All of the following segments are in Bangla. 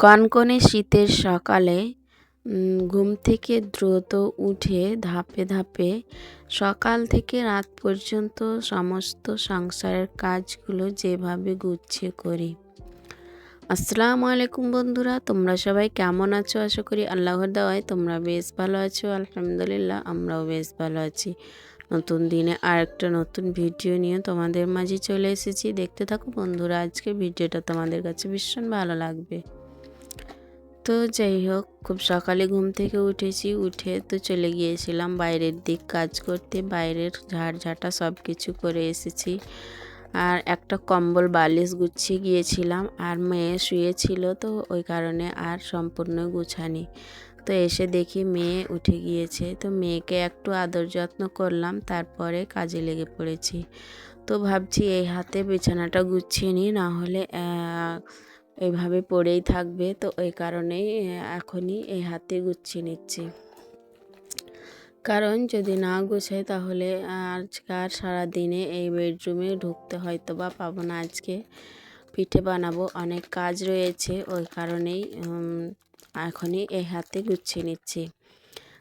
কনকনে শীতের সকালে ঘুম থেকে দ্রুত উঠে ধাপে ধাপে সকাল থেকে রাত পর্যন্ত সমস্ত সংসারের কাজগুলো যেভাবে গুছিয়ে করি। আসসালামু আলাইকুম বন্ধুরা, তোমরা সবাই কেমন আছো? আশা করি আল্লাহর দাওয়ায় তোমরা বেশ ভালো আছো। আলহামদুলিল্লাহ, আমরাও বেশ ভালো আছি। নতুন দিনে আর একটা নতুন ভিডিও নিয়ে তোমাদের মাঝে চলে এসেছি। দেখতে থাকো বন্ধুরা আজকে ভিডিওটা তোমাদের কাছে ভীষণ ভালো লাগবে। তো যাই হোক, খুব সকালে ঘুম থেকে উঠেছি, উঠে তো চলে গিয়েছিলাম বাইরের দিক কাজ করতে। বাইরের ঝাড়ঝাটা সব কিছু করে এসেছি। আর একটা কম্বল, বালিশ গুছিয়ে গিয়েছিলাম। আর মেয়ে শুয়েছিল তো ওই কারণে আর সম্পূর্ণ গুছানি। তো এসে দেখি মেয়ে উঠে গিয়েছে। তো মেয়েকে একটু আদর যত্ন করলাম, তারপরে কাজে লেগে পড়েছি। তো ভাবছি এই হাতে বিছানাটা গুছিয়ে নিই, না হলে এইভাবে পড়েই থাকবে। তো ওই কারণেই এখনই এই হাতে গুছিয়ে নিচ্ছি। কারণ যদি না গুছাই তাহলে আজকে আর সারাদিনে এই বেডরুমে ঢুকতে হয়তো বা পাবো না। আজকে পিঠে বানাবো অনেক কাজ রয়েছে। ওই কারণেই এখনই এই হাতে গুছিয়ে নিচ্ছি।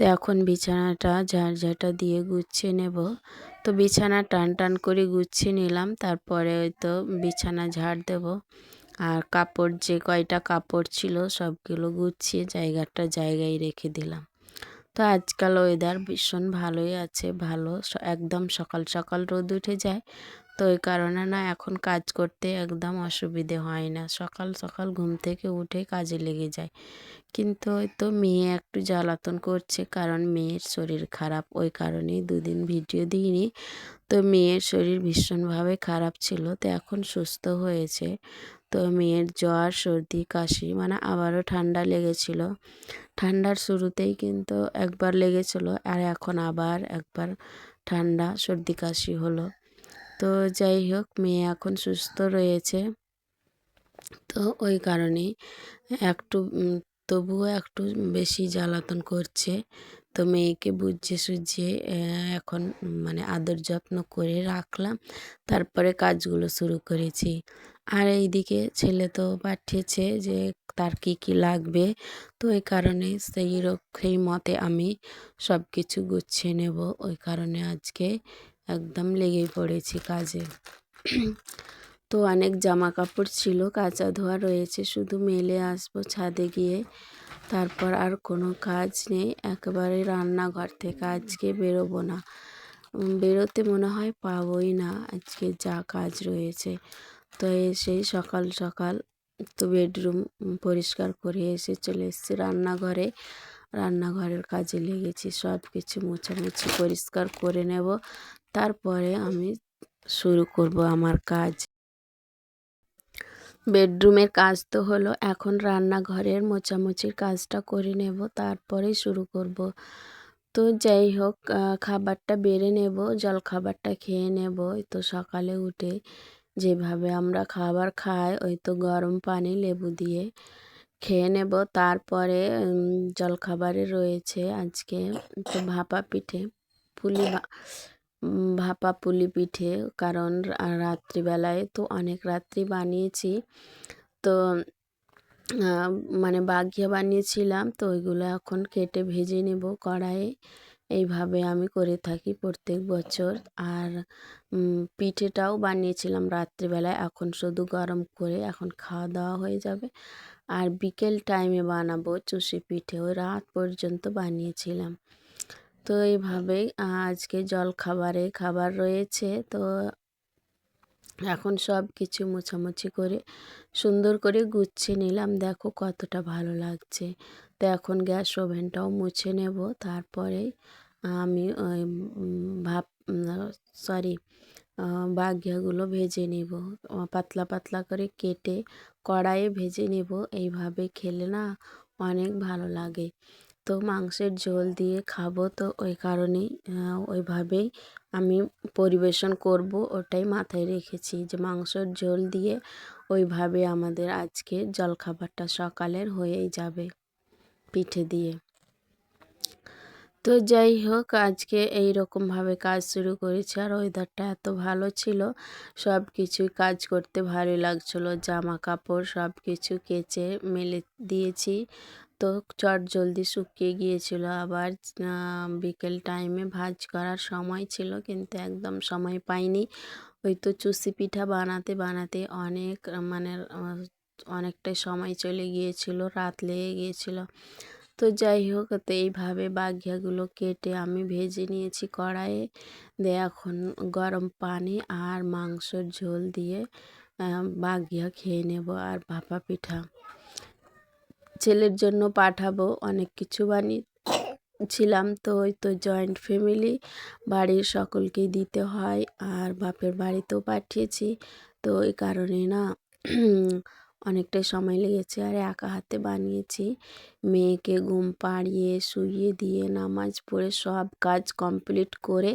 তো এখন বিছানাটা ঝাড় ঝাঁটা দিয়ে গুছিয়ে নেব। তো বিছানা টান টান করে গুছিয়ে নিলাম, তারপরে ওই তো বিছানা ঝাড় দেব। আর কাপড় যে কয়টা কাপড় ছিল সবগুলো গুছিয়ে জায়গাটা জায়গায় রেখে দিলাম। তো আজকাল ওয়েদার ভীষণ ভালোই আছে, ভালো একদম সকাল সকাল রোদ উঠে যায়। তো ওই কারণে না এখন কাজ করতে একদম অসুবিধে হয় না। সকাল সকাল ঘুম থেকে উঠে কাজে লেগে যায়। কিন্তু ওই তো মেয়ে একটু জ্বালাতন করছে কারণ মেয়ের শরীর খারাপ। ওই কারণেই দুদিন ভিডিও দিইনি। তো মেয়ের শরীর ভীষণভাবে খারাপ ছিল, তো এখন সুস্থ হয়েছে। তো মেয়ের জ্বর, সর্দি, কাশি মানে আবারও ঠান্ডা লেগেছিল। ঠান্ডার শুরুতেই কিন্তু একবার লেগেছিল আর এখন আবার একবার ঠান্ডা, সর্দি, কাশি হলো। তো যাই হোক, মেয়ে এখন সুস্থ রয়েছে। তো ওই কারণে একটু তবুও একটু বেশি জ্বালাতন করছে। তো মেয়েকে বুঝিয়ে সুঝিয়ে এখন মানে আদর যত্ন করে রাখলাম। তারপরে কাজগুলো শুরু করেছি। আর এইদিকে ছেলে তো পাঠিয়েছে যে তার কি কি লাগবে। তো ওই কারণে সেই সেই মতে আমি সব কিছু গুছিয়ে নেব। ওই কারণে আজকে একদম লেগেই পড়েছি কাজে। তো অনেক জামা কাপড় ছিল, কাঁচা ধোয়া রয়েছে, শুধু মেলে আসব ছাদে গিয়ে। তারপর আর কোনো কাজ নেই, একেবারে রান্নাঘর থেকে আজকে বেরোবো না। বেরোতে মনে হয় পাবোই না, আজকে যা কাজ রয়েছে। তো এসেই সকাল সকাল তো বেডরুম পরিষ্কার করে এসে চলে এসেছি রান্নাঘরে। রান্নাঘরের কাজে লেগেছি সব কিছু মোছামুছি পরিষ্কার করে নেব। তারপরে আমি শুরু করব আমার কাজ। বেডরুমের কাজ তো হলো, এখন রান্নাঘরের মোছামুছির কাজটা করে নেব, তারপরেই শুরু করব। তো যাই হোক খাবারটা বেড়ে নেব, জল খাবারটা খেয়ে নেব। তো সকালে উঠে যেভাবে আমরা খাবার খাই, ওই তো গরম পানি, লেবু দিয়ে খেয়ে নেব। তারপরে জলখাবারে রয়েছে আজকে তো ভাপা পিঠে, পুলি ভাপা পুলি পিঠে, কারণ রাত্রিবেলায় তো অনেক রাত্রি বানিয়েছি। তো মানে বাগিয়ে বানিয়েছিলাম, তো ওইগুলো এখন কেটে ভেজে নেব কড়াইয়ে। এইভাবে আমি করে থাকি প্রত্যেক বছর। আর পিঠেটাও বানিয়েছিলাম রাত্রিবেলায়, এখন শুধু গরম করে এখন খাওয়া দাওয়া হয়ে যাবে। আর বিকেল টাইমে বানাবো চুষি পিঠে, ওই রাত পর্যন্ত বানিয়েছিলাম। তো এইভাবে আজকে জল খাবারে খাবার রয়েছে। তো এখন সব কিছু মোছামুছি করে সুন্দর করে গুছিয়ে নিলাম। দেখো কতটা ভালো লাগছে। তো এখন গ্যাস ওভেনটাও মুছে নেব। তারপরে আমি ওই ভাপ সরি বাগিয়াগুলো ভেজে নেব। পাতলা পাতলা করে কেটে কড়াইয়ে ভেজে নেব। এইভাবে খেলে না অনেক ভালো লাগে। তো মাংসের ঝোল দিয়ে খাব। তো ওই কারণেই ওইভাবেই আমি পরিবেশন করব, ওটাই মাথায় রেখেছি যে মাংসের ঝোল দিয়ে ওইভাবে আমাদের আজকে জলখাবারটা সকালের হয়েই যাবে পিঠে দিয়ে। তো যাই হোক, আজকে এই রকমভাবে কাজ শুরু করেছি আর ওয়েদারটা এত ভালো ছিল সব কিছুই কাজ করতে ভালো লাগছিল, জামা কাপড় সব কিছু কেচে মেলে দিয়েছি তো চট জলদি শুকিয়ে গিয়েছিল। আবার বিকেল টাইমে ভাজ করার সময় ছিল কিন্তু একদম সময় পাইনি। ওই তো চুষি পিঠা বানাতে বানাতে অনেক মানে অনেকটাই সময় চলে গিয়েছিল, রাত লেগে গিয়েছিল। তো যাই হোক, তো এইভাবে বাঘিয়াগুলো কেটে আমি ভেজে নিয়েছি কড়াইয়ে। দিয়ে এখন গরম পানি আর মাংসর ঝোল দিয়ে বাঘিয়া খেয়ে নেব আর ভাপা পিঠা। ছেলের জন্য পাঠাবো অনেক কিছু বানিয়ে ছিলাম তো ওই তো জয়েন্ট ফ্যামিলি বাড়ির সকলকেই দিতে হয় আর বাপের বাড়িতেও পাঠিয়েছি। তো ওই কারণে না অনেকটাই সময় লেগেছে। আর একা হাতে বানিয়েছি। মেয়েকে ঘুম পাড়িয়ে, শুইয়ে দিয়ে, নামাজ পড়ে সব কাজ কমপ্লিট করে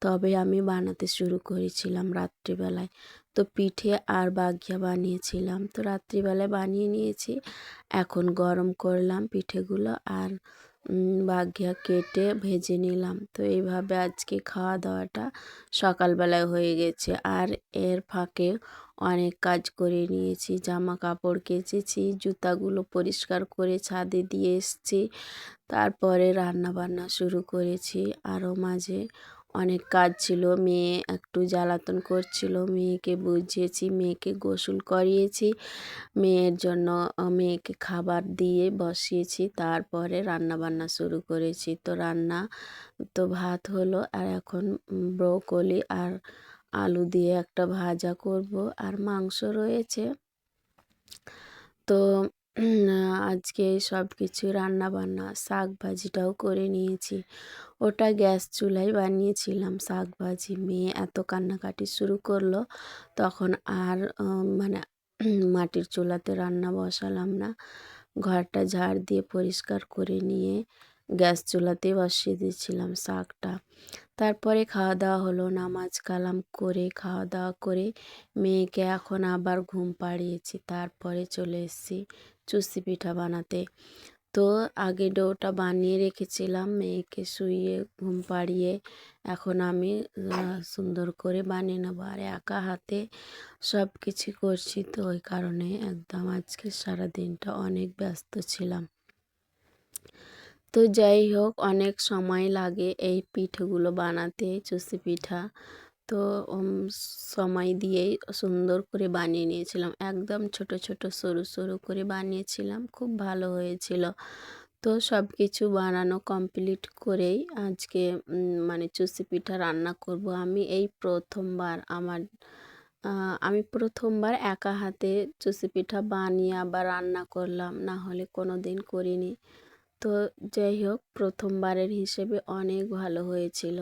তবে আমি বানাতে শুরু করেছিলাম রাত্রিবেলায়। তো পিঠে আর বাঘিয়া বানিয়েছিলাম। তো রাত্রিবেলায় বানিয়ে নিয়েছি। এখন গরম করলাম পিঠেগুলো আর বাঘিয়া কেটে ভেজে নিলাম। তো এইভাবে আজকে খাওয়া দাওয়াটা সকালবেলায় হয়ে গেছে। আর এর ফাঁকে অনেক কাজ করে নিয়েছি জামা কাপড় কেচেছি, জুতাগুলো পরিষ্কার করে ছাদে দিয়ে এসেছি, তারপরে রান্না বান্না শুরু করেছি। আরও মাঝে অনেক কাজ ছিল, মেয়ে একটু জ্বালাতন করছিল, মেয়েকে বুঝিয়েছি, মেয়েকে গোসল করিয়েছি, মেয়ের জন্য মেয়েকে খাবার দিয়ে বসিয়েছি, তারপরে রান্না বান্না শুরু করেছি। তো রান্না, তো ভাত হলো, আর এখন ব্রোকলি আর আলু দিয়ে একটা ভাজা করব আর মাংস রয়েছে। তো আজকে সব কিছু রান্না বান্না শাক ভাজিটাও করে নিয়েছি। ওটা গ্যাস চুলায় বানিয়েছিলাম, শাক ভাজি। মেয়ে এত কান্নাকাটি শুরু করল, তখন আর মানে মাটির চুলাতে রান্না বসালাম না। ঘরটা ঝাড় দিয়ে পরিষ্কার করে নিয়ে গ্যাস চুলাতে বসিয়ে দিয়েছিলাম শাকটা। তারপরে খাওয়া দাওয়া হলো, নামাজ কালাম করে খাওয়া দাওয়া করে মেয়েকে এখন আবার ঘুম পাড়িয়েছি। তারপরে চলে এসেছি চুষি পিঠা বানাতে। তো আগে ডোটা বানিয়ে রেখেছিলাম মেয়েকে শুইয়ে, ঘুম পাড়িয়ে। এখন আমি সুন্দর করে বানিয়ে নেব। আর একা হাতে সব কিছু করছি তো ওই কারণে একদম আজকে সারা দিনটা অনেক ব্যস্ত ছিলাম। তো যাই হোক, অনেক সময় লাগে এই পিঠেগুলো বানাতে চুষি পিঠা। তো সময় দিয়েই সুন্দর করে বানিয়ে নিয়েছিলাম। একদম ছোট ছোট, সরু সরু করে বানিয়েছিলাম। খুব ভালো হয়েছিল। তো সব কিছু বানানো কমপ্লিট করেই আজকে মানে চুষি পিঠা রান্না করব। আমি এই প্রথমবার আমার আমি প্রথমবার একা হাতে চুষি পিঠা বানিয়ে আবার রান্না করলাম। না হলে কোনো দিন করিনি। তো যাই হোক, প্রথমবারের হিসেবে অনেক ভালো হয়েছিল।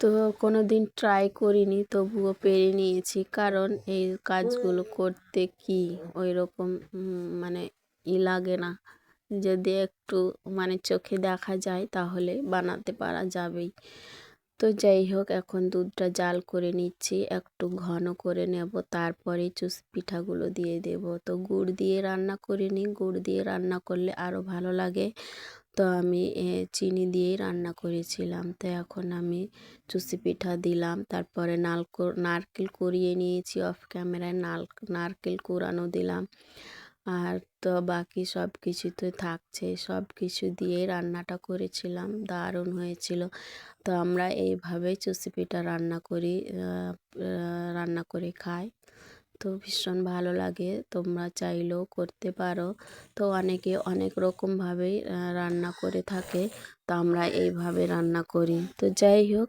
তো কোনো দিন ট্রাই করিনি, তবুও পেরে নিয়েছি। কারণ এই কাজগুলো করতে কি ওই রকম মানে ই লাগে না। যদি একটু মানে চোখে দেখা যায়, তাহলে বানাতে পারা যাবেই। তো যাই হোক, এখন দুধটা জাল করে নিচ্ছি, একটু ঘন করে নেব, তারপরে চুষ পিঠাগুলো দিয়ে দেব। তো গুড় দিয়ে রান্না করে নিই, গুড় দিয়ে রান্না করলে আরও ভালো লাগে। তো আমি চিনি দিয়েই রান্না করেছিলাম। তো এখন আমি চুষি পিঠা দিলাম, তারপরে নালকো, নারকেল কুড়িয়ে নিয়েছি, অফ ক্যামেরায় নাল, নারকেল কুড়ানো দিলাম। আর তো বাকি সব কিছু তো থাকছে। সব কিছু দিয়ে রান্নাটা করেছিলাম, দারুণ হয়েছিল। তো আমরা এইভাবেই চুষি পিঠা রান্না করি রান্না করে খাই। তো ভীষণ ভালো লাগে, তোমরা চাইলেও করতে পারো। তো অনেকে অনেক রকমভাবেই রান্না করে থাকে। তো আমরা এইভাবে রান্না করি। তো যাই হোক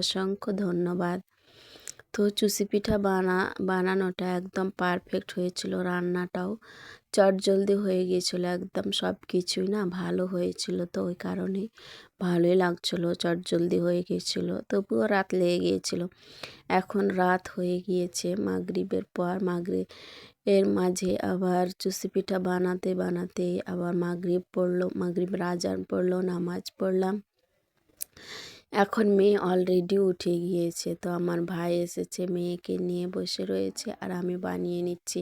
অসংখ্য ধন্যবাদ। তো চুষি পিঠা বানা, বানানোটা একদম পারফেক্ট হয়েছিল রান্নাটাও। চটজলদি হয়ে গিয়েছিল একদম সব কিছুই না ভালো হয়েছিল তো ওই কারণে ভালোই লাগছিল চটজলদি হয়ে গিয়েছিল। তবুও রাত লেগে গিয়েছিল। এখন রাত হয়ে গিয়েছে মাগরিবের পর মাগরিব এর মাঝে আবার চুষি পিঠা বানাতে বানাতে আবার মাগরিব পড়ল, মাগরিব রাজান পড়ল, নামাজ পড়লাম। এখন মেয়ে অলরেডি উঠে গিয়েছে। তো আমার ভাই এসেছে, মেয়েকে নিয়ে বসে রয়েছে আর আমি বানিয়ে নিচ্ছি।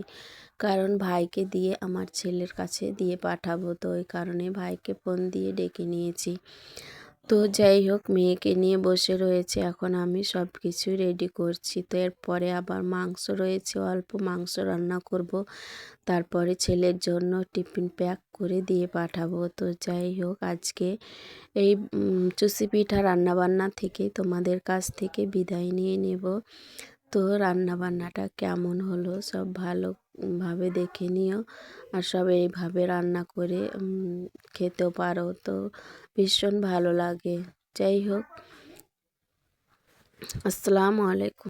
কারণ ভাইকে দিয়ে আমার ছেলের কাছে দিয়ে পাঠাবো। তো ওই কারণে ভাইকে ফোন দিয়ে ডেকে নিয়েছি। তো যাই হোক, মেয়েকে নিয়ে বসে রয়েছে। এখন আমি সব কিছু রেডি করছি। তো এরপরে আবার মাংস রয়েছে। অল্প মাংস রান্না করব। তারপরে ছেলের জন্য টিফিন প্যাক করে দিয়ে পাঠাবো। তো যাই হোক, আজকে এই চুষি পিঠা রান্নাবান্না থেকে তোমাদের কাছ থেকে বিদায় নিয়ে নেব। তো রান্নাবান্নাটা কেমন হলো? সব ভালোভাবে দেখে নিও। আর সব এইভাবে রান্না করে খেতে খেতেও পারো। তো ভীষণ ভালো লাগে। যাই হোক। আসসালামু আলাইকুম।